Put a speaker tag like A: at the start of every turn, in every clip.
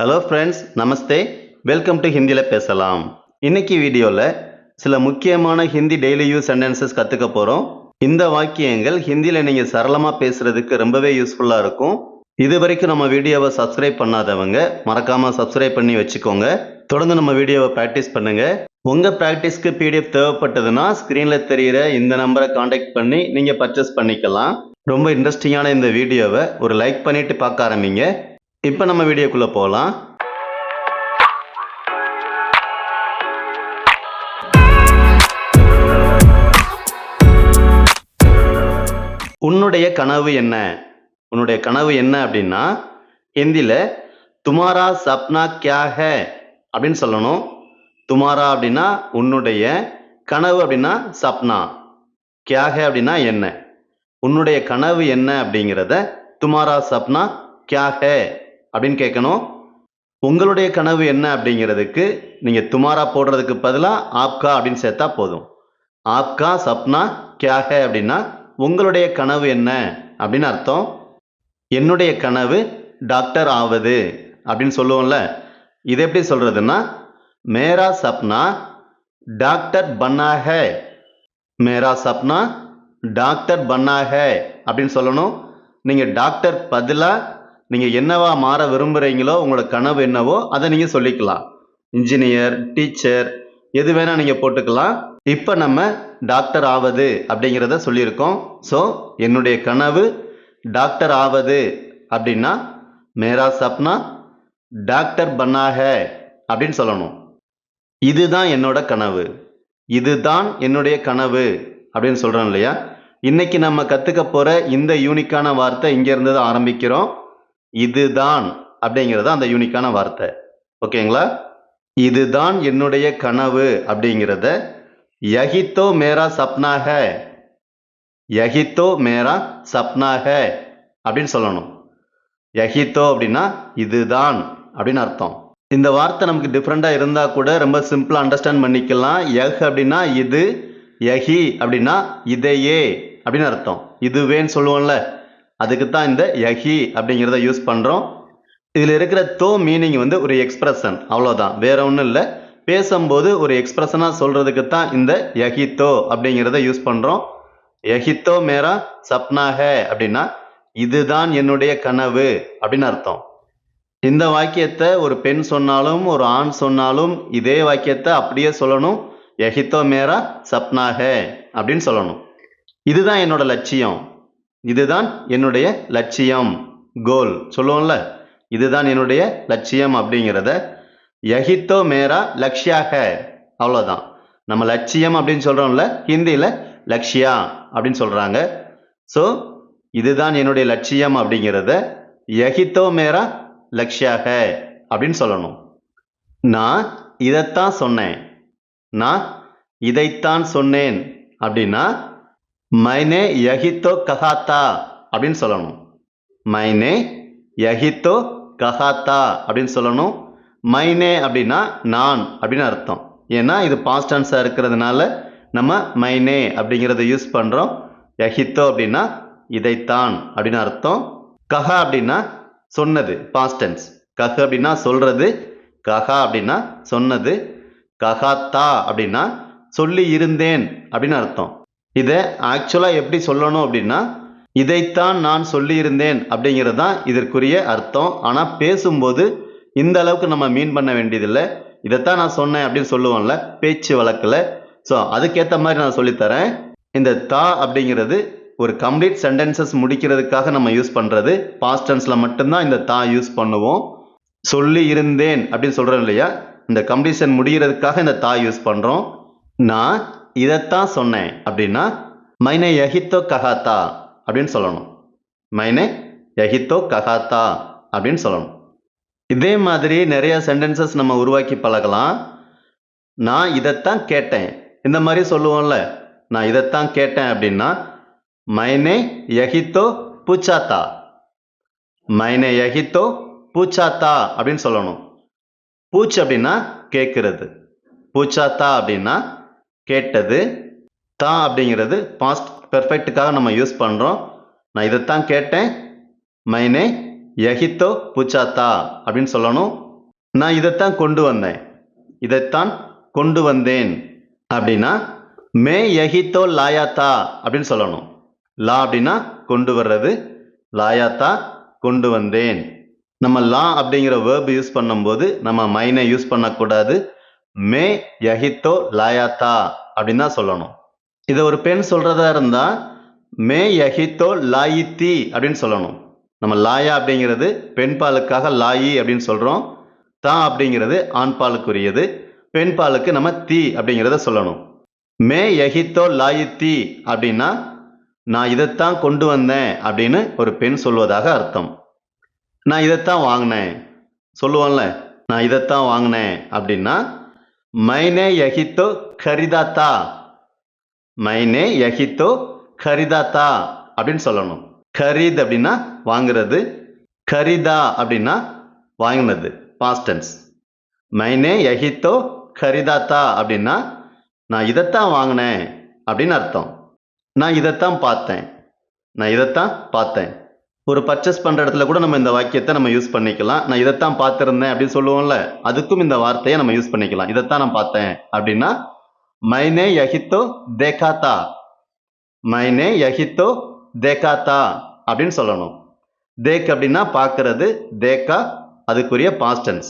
A: Hello friends namaste welcome to ஹிந்தியில் பேசலாம் இன்னைக்கு வீடியோவில் சில முக்கியமான ஹிந்தி டெய்லி யூஸ் சென்டென்சஸ் கற்றுக்க போகிறோம் இந்த வாக்கியங்கள் ஹிந்தியில் நீங்கள் சரளமாக பேசுகிறதுக்கு ரொம்பவே யூஸ்ஃபுல்லாக இருக்கும். இது வரைக்கும் நம்ம வீடியோவை சப்ஸ்கிரைப் பண்ணாதவங்க மறக்காமல் சப்ஸ்கிரைப் பண்ணி வச்சுக்கோங்க. தொடர்ந்து நம்ம வீடியோவை ப்ராக்டிஸ் பண்ணுங்கள் உங்கள் ப்ராக்டிஸ்க்கு பிடிஎஃப் தேவைப்பட்டதுன்னா ஸ்க்ரீனில் தெரிகிற இந்த நம்பரை காண்டாக்ட் பண்ணி நீங்கள் பர்ச்சேஸ் பண்ணிக்கலாம். ரொம்ப இன்ட்ரெஸ்டிங்கான இந்த வீடியோவை ஒரு லைக் பண்ணிவிட்டு பார்க்க ஆரம்பிங்க. இப்போ நம்ம வீடியோக்குள்ளே போகலாம் உன்னுடைய கனவு என்ன? உன்னுடைய கனவு என்ன அப்படின்னா ஹிந்தியில் துமாரா சப்னா கியாக அப்படின்னு சொல்லணும். துமாரா அப்படின்னா உன்னுடைய கனவு அப்படின்னா சப்னா. கியாக அப்படின்னா என்ன? உன்னுடைய கனவு என்ன அப்படிங்கிறத துமாரா சப்னா கியாக அப்படின்னு கேட்கணும். உங்களுடைய கனவு என்ன அப்படிங்கிறதுக்கு நீங்கள் துமாரா போடுறதுக்கு பதிலாக ஆப்கா அப்படின்னு சேர்த்தா போதும். ஆப்கா சப்னா கியாக அப்படின்னா உங்களுடைய கனவு என்ன அப்படின்னு அர்த்தம். என்னுடைய கனவு டாக்டர் ஆவது அப்படின்னு சொல்லுவோம்ல. இது எப்படி சொல்கிறதுன்னா மேரா சப்னா டாக்டர் பன்னா ஹே. மேரா சப்னா டாக்டர் பன்னா ஹே அப்படின்னு சொல்லணும். நீங்கள் டாக்டர் பதிலாக நீங்கள் என்னவா மாற விரும்புகிறீங்களோ உங்களோட கனவு என்னவோ அதை நீங்கள் சொல்லிக்கலாம். இன்ஜினியர் டீச்சர் எது வேணால் நீங்கள் போட்டுக்கலாம். இப்போ நம்ம டாக்டர் ஆவது அப்படிங்கிறத சொல்லியிருக்கோம். ஸோ என்னுடைய கனவு டாக்டர் ஆவது அப்படின்னா மேரா சப்னா டாக்டர் பண்ணாக அப்படின்னு சொல்லணும். இதுதான் என்னோட கனவு. இதுதான் என்னுடைய கனவு அப்படின்னு சொல்கிறோம் இல்லையா? இன்னைக்கு நம்ம கற்றுக்க போகிற இந்த யூனிக்கான வார்த்தை இங்கேருந்து தான் ஆரம்பிக்கிறோம். இதுதான் அப்படிங்கிறது அந்த யூனிக்கான வார்த்தை. ஓகேங்களா இதுதான் என்னுடைய கனவு அப்படிங்கிறத யஹித்தோ மேரா சப்னாக. யஹித்தோ மேரா சப்னாக அப்படின்னு சொல்லணும். யஹித்தோ அப்படின்னா இதுதான் அப்படின்னு அர்த்தம். இந்த வார்த்தை நமக்கு டிஃப்ரெண்ட்டாக இருந்தால் கூட ரொம்ப சிம்பிளாக அண்டர்ஸ்டாண்ட் பண்ணிக்கலாம். யஹ் அப்படின்னா இது யஹி அப்படின்னா இதையே அப்படின்னு அர்த்தம். இதுவேன்னு சொல்லுவோம்ல. அதுக்கு தான் இந்த யஹி அப்படிங்கிறத யூஸ் பண்ணுறோம் இதில் இருக்கிற தோ மீனிங் வந்து ஒரு எக்ஸ்பிரஷன் அவ்வளோதான் வேற ஒன்றும் இல்லை. பேசும்போது ஒரு எக்ஸ்பிரஷனாக சொல்கிறதுக்கு தான் இந்த யஹித்தோ அப்படிங்கிறத யூஸ் பண்ணுறோம் யஹித்தோ மேரா சப்னாக அப்படின்னா இதுதான் என்னுடைய கனவு அப்படின்னு அர்த்தம். இந்த வாக்கியத்தை ஒரு பெண் சொன்னாலும் ஒரு ஆண் சொன்னாலும் இதே வாக்கியத்தை அப்படியே சொல்லணும். யஹித்தோ மேரா சப்னாக அப்படின்னு சொல்லணும். இதுதான் என்னோட லட்சியம். இதுதான் என்னுடைய லட்சியம் கோல் சொல்லுவோம்ல? இதுதான் என்னுடைய லட்சியம் அப்படிங்கிறத யஹித்தோ மேரா லக்ஷ்யா அவ்வளோதான் நம்ம லட்சியம் அப்படின்னு சொல்கிறோம்ல ஹிந்தியில் லக்ஷ்யா அப்படின்னு சொல்கிறாங்க ஸோ இதுதான் என்னுடைய லட்சியம் அப்படிங்கிறத யஹித்தோ மேரா லக்ஷ்யா அப்படின்னு சொல்லணும். நான் இதைத்தான் சொன்னேன். நான் இதைத்தான் சொன்னேன் அப்படின்னா மைனே யஹித்தோ கஹாத்தா அப்படின்னு சொல்லணும். மைனே யஹித்தோ கஹாத்தா அப்படின்னு சொல்லணும். மைனே அப்படின்னா நான் அப்படின்னு அர்த்தம். ஏன்னா இது பாஸ்ட் டென்ஸாக இருக்கிறதுனால நம்ம மைனே அப்படிங்கிறத யூஸ் பண்ணுறோம் யஹித்தோ அப்படின்னா இதைத்தான் அப்படின்னு அர்த்தம். கஹா அப்படின்னா சொன்னது பாஸ்ட் டென்ஸ் கஹ அப்படின்னா சொல்கிறது கஹா அப்படின்னா சொன்னது கஹாத்தா அப்படின்னா சொல்லி இருந்தேன் அப்படின்னு அர்த்தம். இதை ஆக்சுவலாக எப்படி சொல்லணும் அப்படின்னா இதைத்தான் நான் சொல்லியிருந்தேன் அப்படிங்கிறது தான் இதற்குரிய அர்த்தம். ஆனால் பேசும்போது இந்த அளவுக்கு நம்ம மீன் பண்ண வேண்டியதில்லை. இதைத்தான் நான் சொன்னேன் அப்படின்னு சொல்லுவோம்ல பேச்சு வழக்கில். ஸோ அதுக்கேற்ற மாதிரி நான் சொல்லித்தரேன். இந்த தா அப்படிங்கிறது ஒரு கம்ப்ளீட் சென்டென்சஸ் முடிக்கிறதுக்காக நம்ம யூஸ் பண்ணுறது பாஸ்ட் டென்ஸில் மட்டும்தான் இந்த தா யூஸ் பண்ணுவோம். சொல்லி இருந்தேன் அப்படின்னு சொல்கிறோம் இல்லையா? இந்த கம்ப்ளீஷன் முடிகிறதுக்காக இந்த தா யூஸ் பண்ணுறோம் நான் இதைத்தான் சொன்னேன் அப்படின்னா மைனே யஹித்தோ கஹாத்தா அப்படின்னு சொல்லணும். மைனே யஹித்தோ கஹாத்தா அப்படின்னு சொல்லணும். இதே மாதிரி நிறைய சென்டென்சஸ் நம்ம உருவாக்கி பழகலாம். நான் இதைத்தான் கேட்டேன். இந்த மாதிரி சொல்லுவோம்ல நான் இதைத்தான் கேட்டேன் அப்படின்னா மைனே யஹித்தோ பூச்சாத்தா மைனே யஹித்தோ பூச்சாத்தா அப்படின்னு சொல்லணும். பூச் அப்படின்னா கேட்கறது பூச்சாத்தா அப்படின்னா கேட்டது. தா அப்படிங்கிறது பாஸ்ட் பெர்ஃபெக்ட்டுக்காக நம்ம யூஸ் பண்ணுறோம் நான் இதைத்தான் கேட்டேன். மைனே யஹித்தோ பூச்சாத்தா அப்படின்னு சொல்லணும். நான் இதைத்தான் கொண்டு வந்தேன். இதைத்தான் கொண்டு வந்தேன். அப்படின்னா மே யஹித்தோ லாயாத்தா அப்படின்னு சொல்லணும். லா அப்படின்னா கொண்டு வர்றது. லாயாத்தா கொண்டு வந்தேன். நம்ம லா அப்படிங்கிற வேர்ப் யூஸ் பண்ணும்போது நம்ம மைனை யூஸ் பண்ணக்கூடாது. மே யஹித்தோ லாயாத்தா அப்படின்னு தான் சொல்லணும். இதை ஒரு பெண் சொல்றதா இருந்தால் மே யஹித்தோ லாயித்தி அப்படின்னு சொல்லணும். நம்ம லாயா அப்படிங்கிறது பெண் பாலுக்காக லாயி அப்படின்னு சொல்றோம். தா அப்படிங்கிறது ஆண் பாலுக்குரியது. பெண் பாலுக்கு நம்ம தீ அப்படிங்கிறத சொல்லணும். மே யஹித்தோ லாயித்தி அப்படின்னா நான் இதைத்தான் கொண்டு வந்தேன் அப்படின்னு ஒரு பெண் சொல்வதாக அர்த்தம். நான் இதைத்தான் வாங்கினேன். சொல்லுவோம்ல நான் இதைத்தான் வாங்கினேன் அப்படின்னா மைனே யஹித்தோ கரிதாத்தா. மைனே யஹித்தோ கரிதாத்தா அப்படின்னு சொல்லணும். கரீத் அப்படின்னா வாங்குறது கரிதா அப்படின்னா வாங்கினது பாஸ்டன்ஸ் மைனே யஹித்தோ கரிதாத்தா அப்படின்னா நான் இதைத்தான் வாங்கினேன் அப்படின்னு அர்த்தம். நான் இதைத்தான் பார்த்தேன். நான் இதைத்தான் பார்த்தேன். ஒரு பர்ச்சேஸ் பண்ணுற இடத்துல கூட நம்ம இந்த வாக்கியத்தை நம்ம யூஸ் பண்ணிக்கலாம். நான் இதைத்தான் பார்த்துருந்தேன் அப்படின்னு சொல்லுவோம்ல அதுக்கும் இந்த வார்த்தையை நம்ம யூஸ் பண்ணிக்கலாம். இதைத்தான் நான் பார்த்தேன் அப்படின்னா மைனே யஹித்தோ தேகாத்தா மைனே யஹித்தோ தேகாத்தா அப்படின்னு சொல்லணும். தேக் அப்படின்னா பார்க்கறது தேக்கா அதுக்குரிய பாஸ்டன்ஸ்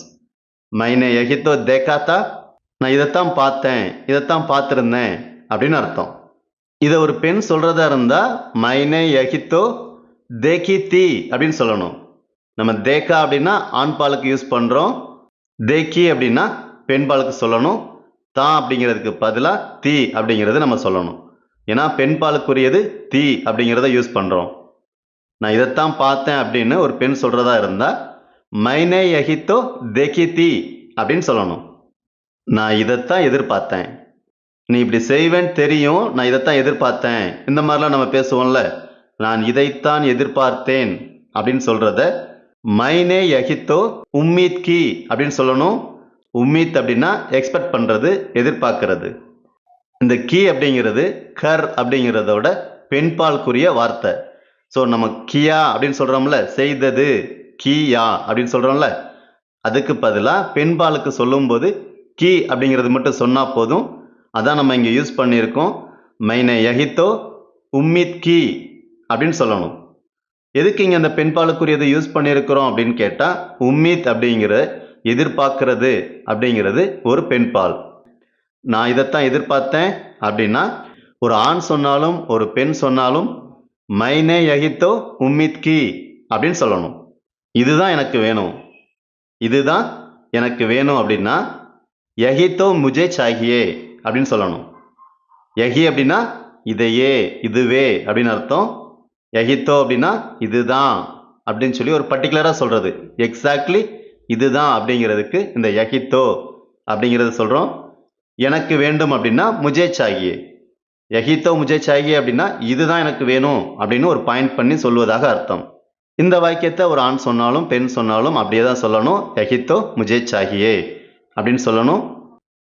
A: மைனே யஹித்தோ தேகாத்தா நான் இதைத்தான் பார்த்தேன் இதைத்தான் பார்த்துருந்தேன் அப்படின்னு அர்த்தம். இதை ஒரு பெண் சொல்றதா இருந்தா மைனே யஹித்தோ தேக்கி தீ அப்படின்னு சொல்லணும். நம்ம தேக்கா அப்படின்னா ஆண் பாலுக்கு யூஸ் பண்ணுறோம் தேக்கி அப்படின்னா பெண் பாலுக்கு சொல்லணும். தா அப்படிங்கிறதுக்கு பதிலாக தீ அப்படிங்கிறத நம்ம சொல்லணும். ஏன்னா பெண் பாலுக்குரியது தீ அப்படிங்கிறத யூஸ் பண்ணுறோம் நான் இதைத்தான் பார்த்தேன் அப்படின்னு ஒரு பெண் சொல்கிறதா இருந்தால் மைனே யஹித்தோ தேக்கி தீ அப்படின்னு சொல்லணும். நான் இதைத்தான் எதிர்பார்த்தேன். நீ இப்படி செய்வேன்னு தெரியும் நான் இதைத்தான் எதிர்பார்த்தேன். இந்த மாதிரிலாம் நம்ம பேசுவோம்ல. நான் இதைத்தான் எதிர்பார்த்தேன் அப்படின்னு சொல்கிறத மைனே யஹித்தோ உம்மீத் கி அப்படின்னு சொல்லணும். உம்மீத் அப்படின்னா எக்ஸ்பெக்ட் பண்ணுறது எதிர்பார்க்கறது. இந்த கீ அப்படிங்கிறது கர் அப்படிங்கிறதோட பெண்பால்குரிய வார்த்தை. ஸோ நம்ம கியா அப்படின்னு சொல்கிறோம்ல செய்தது கியா அப்படின்னு சொல்கிறோம்ல அதுக்கு பதிலாக பெண்பாலுக்கு சொல்லும்போது கீ அப்படிங்கிறது மட்டும் சொன்னால் போதும். அதான் நம்ம இங்கே யூஸ் பண்ணியிருக்கோம். மைனே யஹித்தோ உம்மித் கி அப்படின்னு சொல்லணும். எதுக்கு இங்கே அந்த பெண்பாலுக்குரியதை யூஸ் பண்ணியிருக்கிறோம் அப்படின்னு கேட்டால் உம்மீத் அப்படிங்கிற எதிர்பார்க்கறது அப்படிங்கிறது ஒரு பெண்பால் நான் இதைத்தான் எதிர்பார்த்தேன் அப்படின்னா ஒரு ஆண் சொன்னாலும் ஒரு பெண் சொன்னாலும் மைனே யஹித்தோ உம்மித் கி அப்படின்னு சொல்லணும். இதுதான் எனக்கு வேணும். இதுதான் எனக்கு வேணும் அப்படின்னா யஹித்தோ முஜே சாகியே அப்படின்னு சொல்லணும். யஹி அப்படின்னா இதையே இதுவே அப்படின்னு அர்த்தம். எகித்தோ அப்படின்னா இதுதான் அப்படின்னு சொல்லி ஒரு பர்டிகுலராக சொல்கிறது எக்ஸாக்ட்லி இதுதான் அப்படிங்கிறதுக்கு இந்த எகித்தோ அப்படிங்கிறத சொல்கிறோம் எனக்கு வேண்டும் அப்படின்னா முஜே சாகியே யஹித்தோ முஜே சாகியே அப்படின்னா இதுதான் எனக்கு வேணும் அப்படின்னு ஒரு பாயிண்ட் பண்ணி சொல்வதாக அர்த்தம். இந்த வாக்கியத்தை ஒரு ஆண் சொன்னாலும் பெண் சொன்னாலும் அப்படியே தான் சொல்லணும். எகித்தோ முஜே சாகியே அப்படின்னு சொல்லணும்.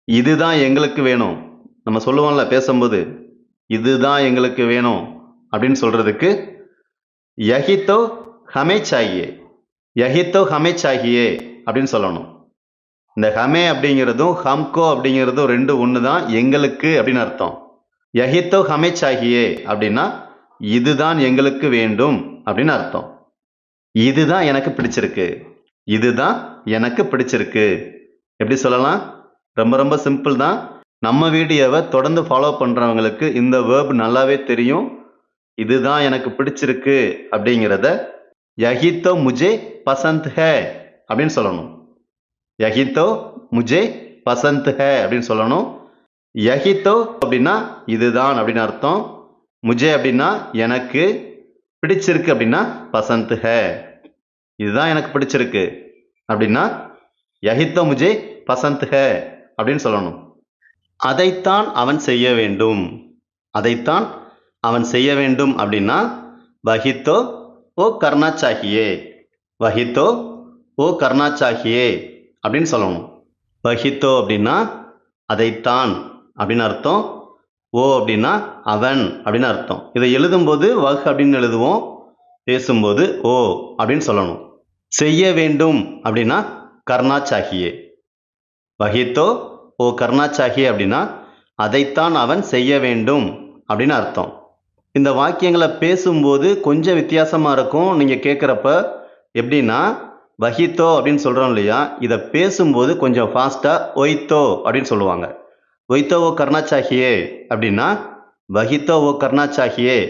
A: இதுதான் எங்களுக்கு வேணும். நம்ம சொல்லுவோம்ல பேசும்போது இதுதான் எங்களுக்கு வேணும் அப்படின்னு சொல்கிறதுக்கு யஹித்தோ ஹமே சாகியே யஹித்தோ ஹமே சாகியே அப்படின்னு சொல்லணும். இந்த ஹமே அப்படிங்கிறதும் ஹம்கோ அப்படிங்கிறதும் ரெண்டு ஒன்று தான் எங்களுக்கு அப்படின்னு அர்த்தம். யஹித்தோ ஹமே சாகியே அப்படின்னா இதுதான் எங்களுக்கு வேண்டும் அப்படின்னு அர்த்தம். இதுதான் எனக்கு பிடிச்சிருக்கு. இதுதான் எனக்கு பிடிச்சிருக்கு. எப்படி சொல்லலாம்? ரொம்ப ரொம்ப சிம்பிள் தான். நம்ம வீடியோவை தொடர்ந்து ஃபாலோ பண்ணுறவங்களுக்கு இந்த வேர்ப் நல்லாவே தெரியும். இதுதான் எனக்கு பிடிச்சிருக்கு அப்படிங்கிறத யஹித்தோ முஜே பசந்த் ஹே அப்படின்னு சொல்லணும். யஹித்தோ முஜே பசந்த் ஹே அப்படின்னு சொல்லணும். யஹித்தோ அப்படின்னா இதுதான் அப்படின்னு அர்த்தம். முஜே அப்படின்னா எனக்கு பிடிச்சிருக்கு அப்படின்னா பசந்த் ஹே. இதுதான் எனக்கு பிடிச்சிருக்கு அப்படின்னா யஹித்தோ முஜே பசந்த் ஹே அப்படின்னு சொல்லணும். அதைத்தான் அவன் செய்ய வேண்டும். அதைத்தான் அவன் செய்ய வேண்டும் அப்படின்னா வஹித்தோ ஓ கர்ணாச்சாகியே வஹித்தோ ஓ கர்ணாச்சாகியே அப்படின்னு சொல்லணும். வஹித்தோ அப்படின்னா அதைத்தான் அப்படின்னு அர்த்தம். ஓ அப்படின்னா அவன் அப்படின்னு அர்த்தம். இதை எழுதும்போது வஹ் அப்படின்னு எழுதுவோம். பேசும்போது ஓ அப்படின்னு சொல்லணும். செய்ய வேண்டும் அப்படின்னா கர்ணாச்சாகியே வஹித்தோ ஓ கர்னா அப்படின்னா அதைத்தான் அவன் செய்ய வேண்டும் அப்படின்னு அர்த்தம். இந்த வாக்கியங்களை பேசும்போது கொஞ்சம் வித்தியாசமாக இருக்கும். நீங்கள் கேட்குறப்ப எப்படின்னா வஹித்தோ அப்படின்னு சொல்கிறோம் இல்லையா? இதை பேசும்போது கொஞ்சம் ஃபாஸ்ட்டாக ஒய்த்தோ அப்படின்னு சொல்லுவாங்க. ஒய்த்தோ ஓ கர்னா அப்படின்னா வஹித்தோ ஓ கர்னா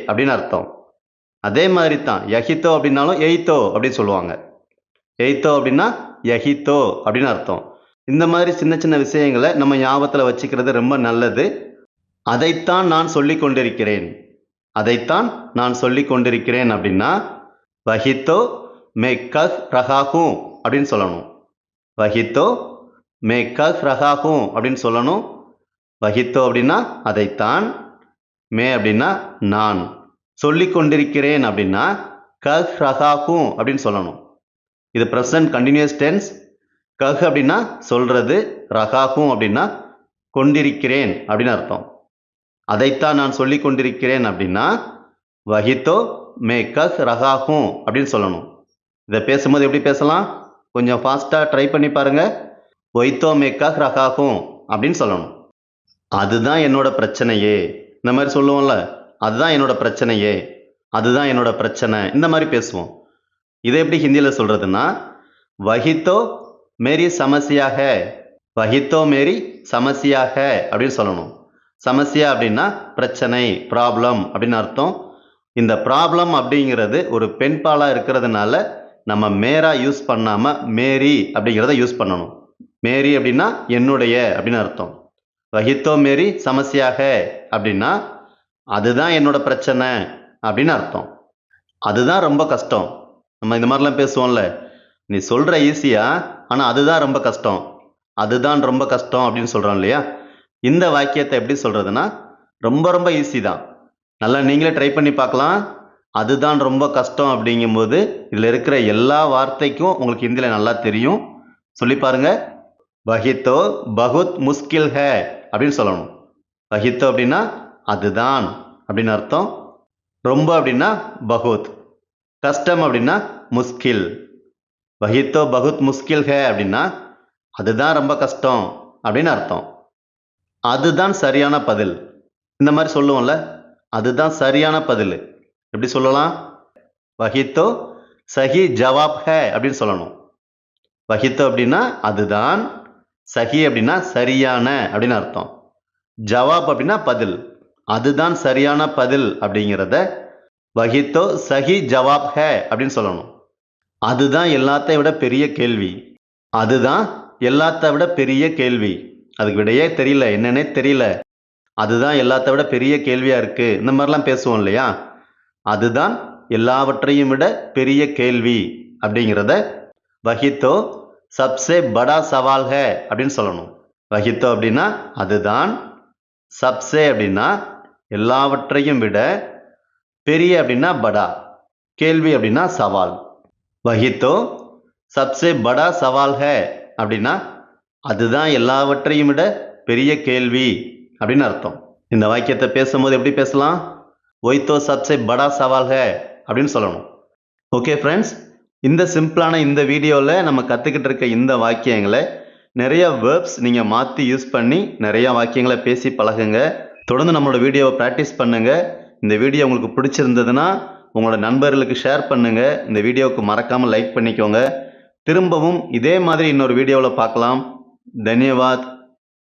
A: அப்படின்னு அர்த்தம். அதே மாதிரி தான் யஹித்தோ அப்படின்னாலும் எய்த்தோ அப்படின்னு சொல்லுவாங்க. எய்த்தோ அப்படின்னா யஹித்தோ அப்படின்னு அர்த்தம். இந்த மாதிரி சின்ன சின்ன விஷயங்களை நம்ம ஞாபகத்தில் வச்சுக்கிறது ரொம்ப நல்லது. அதைத்தான் நான் சொல்லி கொண்டிருக்கிறேன் அதைத்தான் நான் சொல்லி கொண்டிருக்கிறேன் அப்படின்னா வஹித்தோ மே கஹ் ரஹாகும் அப்படின்னு சொல்லணும். வஹித்தோ மே கஹ் ரஹாகும் அப்படின்னு சொல்லணும். வஹித்தோ அப்படின்னா அதைத்தான். மே அப்படின்னா நான். சொல்லி கொண்டிருக்கிறேன் அப்படின்னா கஹ் ரஹாகும் அப்படின்னு சொல்லணும். இது ப்ரெசன்ட் கண்டினியூஸ் டென்ஸ் கஹ் அப்படின்னா சொல்றது. ரகாகும் அப்படின்னா கொண்டிருக்கிறேன் அப்படின்னு அர்த்தம். அதைத்தான் நான் சொல்லி கொண்டிருக்கிறேன் அப்படின்னா வஹித்தோ மே கஹ் ரகாகும் அப்படின்னு சொல்லணும். இதை பேசும்போது எப்படி பேசலாம்? கொஞ்சம் ஃபாஸ்ட்டாக ட்ரை பண்ணி பாருங்க. ஒய்த்தோ மே கஹ் ரகாகும் அப்படின்னு சொல்லணும். அதுதான் என்னோட பிரச்சனையே. இந்த மாதிரி சொல்லுவோம்ல அதுதான் என்னோட பிரச்சனையே. அதுதான் என்னோட பிரச்சனை. இந்த மாதிரி பேசுவோம். இதை எப்படி ஹிந்தியில் சொல்கிறதுன்னா வஹித்தோ மேரி சமசியாக. வஹித்தோ மேரி சமசியாக அப்படின்னு சொல்லணும். சமஸ்யா அப்படின்னா பிரச்சனை ப்ராப்ளம் அப்படின்னு அர்த்தம். இந்த ப்ராப்ளம் அப்படிங்கிறது ஒரு பெண்பாலாக இருக்கிறதுனால நம்ம மேரா யூஸ் பண்ணாமல் மேரி அப்படிங்கிறத யூஸ் பண்ணணும். மேரி அப்படின்னா என்னுடைய அப்படின்னு அர்த்தம். வஹித்தோ மேரி சமஸ்யா அப்படின்னா அதுதான் என்னோட பிரச்சனை அப்படின்னு அர்த்தம். அதுதான் ரொம்ப கஷ்டம். நம்ம இந்த மாதிரிலாம் பேசுவோம்ல. நீ சொல்கிற ஈஸியாக ஆனால் அதுதான் ரொம்ப கஷ்டம். அதுதான் ரொம்ப கஷ்டம் அப்படின்னு சொல்கிறோம் இல்லையா? இந்த வாக்கியத்தை எப்படி சொல்கிறதுனா ரொம்ப ரொம்ப ஈஸி தான். நல்லா நீங்களே ட்ரை பண்ணி பார்க்கலாம். அதுதான் ரொம்ப கஷ்டம் அப்படிங்கும்போது இதில் இருக்கிற எல்லா வார்த்தைக்கும் உங்களுக்கு ஹிந்தியில் நல்லா தெரியும். சொல்லி பாருங்க. வஹித்தோ பகுத் முஸ்கில் ஹே அப்படின்னு சொல்லணும். வஹித்தோ அப்படின்னா அதுதான் அப்படின்னு அர்த்தம். ரொம்ப அப்படின்னா பகுத் கஷ்டம் அப்படின்னா முஸ்கில். வஹித்தோ பகுத் முஸ்கில் ஹே அப்படின்னா அதுதான் ரொம்ப கஷ்டம் அப்படின்னு அர்த்தம். அதுதான் சரியான பதில். இந்த மாதிரி சொல்லுவோம்ல அதுதான் சரியான பதில். எப்படி சொல்லலாம்? வஹித்தோ சஹி ஜவாப் ஹ அப்படின்னு சொல்லணும். வஹித்தோ அப்படின்னா அதுதான் சஹி அப்படின்னா சரியான அப்படின்னு அர்த்தம். ஜவாப் அப்படின்னா பதில். அதுதான் சரியான பதில் அப்படிங்கிறத வஹித்தோ சஹி ஜவாப் ஹ அப்படின்னு சொல்லணும். அதுதான் எல்லாத்தை விட பெரிய கேள்வி. அதுதான் எல்லாத்த விட பெரிய கேள்வி. அதுக்கு விடையே தெரியல. என்னன்னே தெரியல. அதுதான் எல்லாத்த விட பெரிய கேள்வியாக இருக்குது இந்த மாதிரிலாம் பேசுவோம் இல்லையா? அதுதான் எல்லாவற்றையும் விட பெரிய கேள்வி அப்படிங்கிறத வஹித்தோ சப்சே படா சவால் ஹே அப்படின்னு சொல்லணும். வஹித்தோ அப்படின்னா அதுதான். சப்சே அப்படின்னா எல்லாவற்றையும் விட பெரிய அப்படின்னா படா. கேள்வி அப்படின்னா சவால். வஹித்தோ சப்சே படா சவால் ஹே அப்படின்னா அதுதான் எல்லாவற்றையும் விட பெரிய கேள்வி அப்படின்னு அர்த்தம். இந்த வாக்கியத்தை பேசும்போது எப்படி பேசலாம்? ஒய்தோ சப்சே படா சவால் ஹே அப்படின்னு சொல்லணும். ஓகே ஃப்ரெண்ட்ஸ் இந்த சிம்பிளான இந்த வீடியோவில் நம்ம கற்றுக்கிட்டு இருக்க இந்த வாக்கியங்களை நிறைய வேர்ப்ஸ் நீங்கள் மாற்றி யூஸ் பண்ணி நிறைய வாக்கியங்களை பேசி பழகுங்க. தொடர்ந்து நம்மளோட வீடியோவை ப்ராக்டிஸ் பண்ணுங்க. இந்த வீடியோ உங்களுக்கு பிடிச்சிருந்ததுன்னா உங்களோட நண்பர்களுக்கு ஷேர் பண்ணுங்க. இந்த வீடியோவுக்கு மறக்காமல் லைக் பண்ணிக்கோங்க. திரும்பவும் இதே மாதிரி இன்னொரு வீடியோவில் பார்க்கலாம். धन्यवाद।